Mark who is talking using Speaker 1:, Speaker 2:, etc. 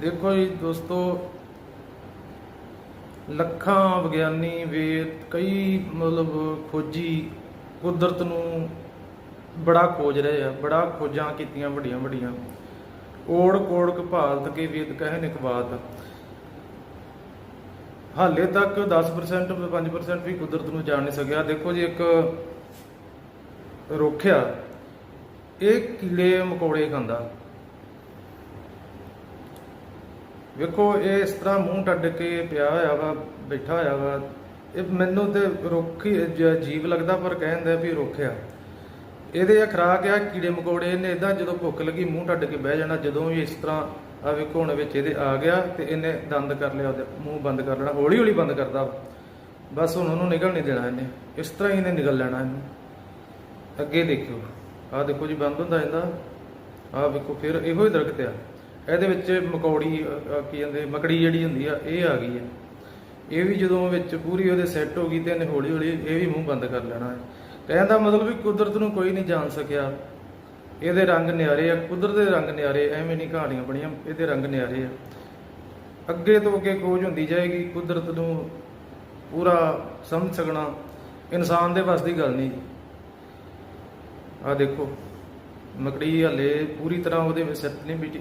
Speaker 1: ਦੇਖੋ ਜੀ ਦੋਸਤੋ, ਲੱਖਾਂ ਵਿਗਿਆਨੀ ਵੇਦ, ਕਈ ਮਤਲਬ ਖੋਜੀ ਕੁਦਰਤ ਨੂੰ ਬੜਾ ਖੋਜ ਰਹੇ ਆ, ਬੜਾ ਖੋਜਾਂ ਕੀਤੀਆਂ ਵੱਡੀਆਂ ਵੱਡੀਆਂ। ਓੜ ਕੋੜ ਕਪਾਲਤ ਕੇ ਵੇਦ ਕਹਿ ਨਿਕਬਾਤ ਹਾਲੇ ਤੱਕ 10% 5% ਵੀ ਕੁਦਰਤ ਨੂੰ ਜਾਣ ਨਹੀਂ ਸਕਿਆ। ਦੇਖੋ ਜੀ ਇੱਕ ਰੁੱਖ ਇਹ ਕੀੜੇ ਮਕੌੜੇ ਖਾਂਦਾ। ਵੇਖੋ, ਇਹ ਇਸ ਤਰ੍ਹਾਂ ਮੂੰਹ ਟੱਡ ਕੇ ਪਿਆ ਹੋਇਆ ਵਾ, ਬੈਠਾ ਹੋਇਆ ਵਾ। ਇਹ ਮੈਨੂੰ ਤੇ ਰੁੱਖ ਹੀ ਜੀਵ ਲੱਗਦਾ, ਪਰ ਕਹਿੰਦਾ ਵੀ ਰੁੱਖ ਇਹਦੇ ਆ ਖਰਾਕ ਆ, ਕੀੜੇ ਮਕੌੜੇ, ਇਹਨੇ ਇਦਾਂ ਜਦੋਂ ਭੁੱਖ ਲੱਗੀ, ਮੂੰਹ ਟੱਡ ਕੇ ਬਹਿ ਜਾਣਾ। ਜਦੋਂ ਵੀ ਇਸ ਤਰ੍ਹਾਂ ਆ ਵੇਖੋ, ਹੁਣ ਵਿੱਚ ਇਹਦੇ ਆ ਗਿਆ ਤੇ ਇਹਨੇ ਦੰਦ ਕਰ ਲਿਆ, ਉਹਦੇ ਮੂੰਹ ਬੰਦ ਕਰ ਲੈਣਾ ਹੌਲੀ ਹੌਲੀ ਬੰਦ ਕਰਦਾ ਵਾ। ਬਸ ਹੁਣ ਉਹਨੂੰ ਨਿਕਲ ਨਹੀਂ ਦੇਣਾ ਇਹਨੇ। ਇਸ ਤਰ੍ਹਾਂ ਹੀ ਇਹਨੇ ਨਿਕਲ ਲੈਣਾ ਇਹਨੂੰ। ਅੱਗੇ ਦੇਖਿਓ। ਆਹ ਦੇਖੋ ਜੀ, ਬੰਦ ਹੁੰਦਾ ਜਾਂਦਾ ਆਹ ਵੇਖੋ, ਫਿਰ ਇਹੋ ਹੀ ਦਰਖਤ ਆ। ਇਹਦੇ ਵਿੱਚ ਮਕੌੜੀ ਅ, ਅ, ਕੀ ਕਹਿੰਦੇ ਮਕੜੀ ਜਿਹੜੀ ਹੁੰਦੀ ਆ ਇਹ ਆ ਗਈ ਹੈ ਇਹ ਵੀ ਜਦੋਂ ਵਿੱਚ ਪੂਰੀ ਉਹਦੇ ਸੈੱਟ ਹੋ ਗਈ ਤੇ ਇਹਨੇ ਹੌਲੀ ਹੌਲੀ ਇਹ ਵੀ ਮੂੰਹ ਬੰਦ ਕਰ ਲੈਣਾ ਹੈ। ਕਹਿਣ ਦਾ ਮਤਲਬ ਵੀ ਕੁਦਰਤ ਨੂੰ ਕੋਈ ਨਹੀਂ ਜਾਣ ਸਕਿਆ। ਇਹਦੇ ਰੰਗ ਨਿਆਰੇ ਆ ਕੁਦਰਤ ਦੇ ਰੰਗ ਨਿਆਰੇ ਐਵੇਂ ਨਹੀਂ ਕਹਾਣੀਆਂ ਬਣੀਆਂ ਇਹਦੇ ਰੰਗ ਨਿਆਰੇ ਆ। ਅੱਗੇ ਤੋਂ ਅੱਗੇ ਖੋਜ ਹੁੰਦੀ ਜਾਏਗੀ ਕੁਦਰਤ ਨੂੰ ਪੂਰਾ ਸਮਝ ਸਕਣਾ ਇਨਸਾਨ ਦੇ ਵੱਸ ਦੀ ਗੱਲ ਨਹੀਂ। ਆ ਦੇਖੋ ਮਕੜੀ ਹਲੇ ਪੂਰੀ ਤਰ੍ਹਾਂ ਉਹਦੇ ਵਿੱਚ ਸੈੱਟ ਨਹੀਂ ਬੀਟੀ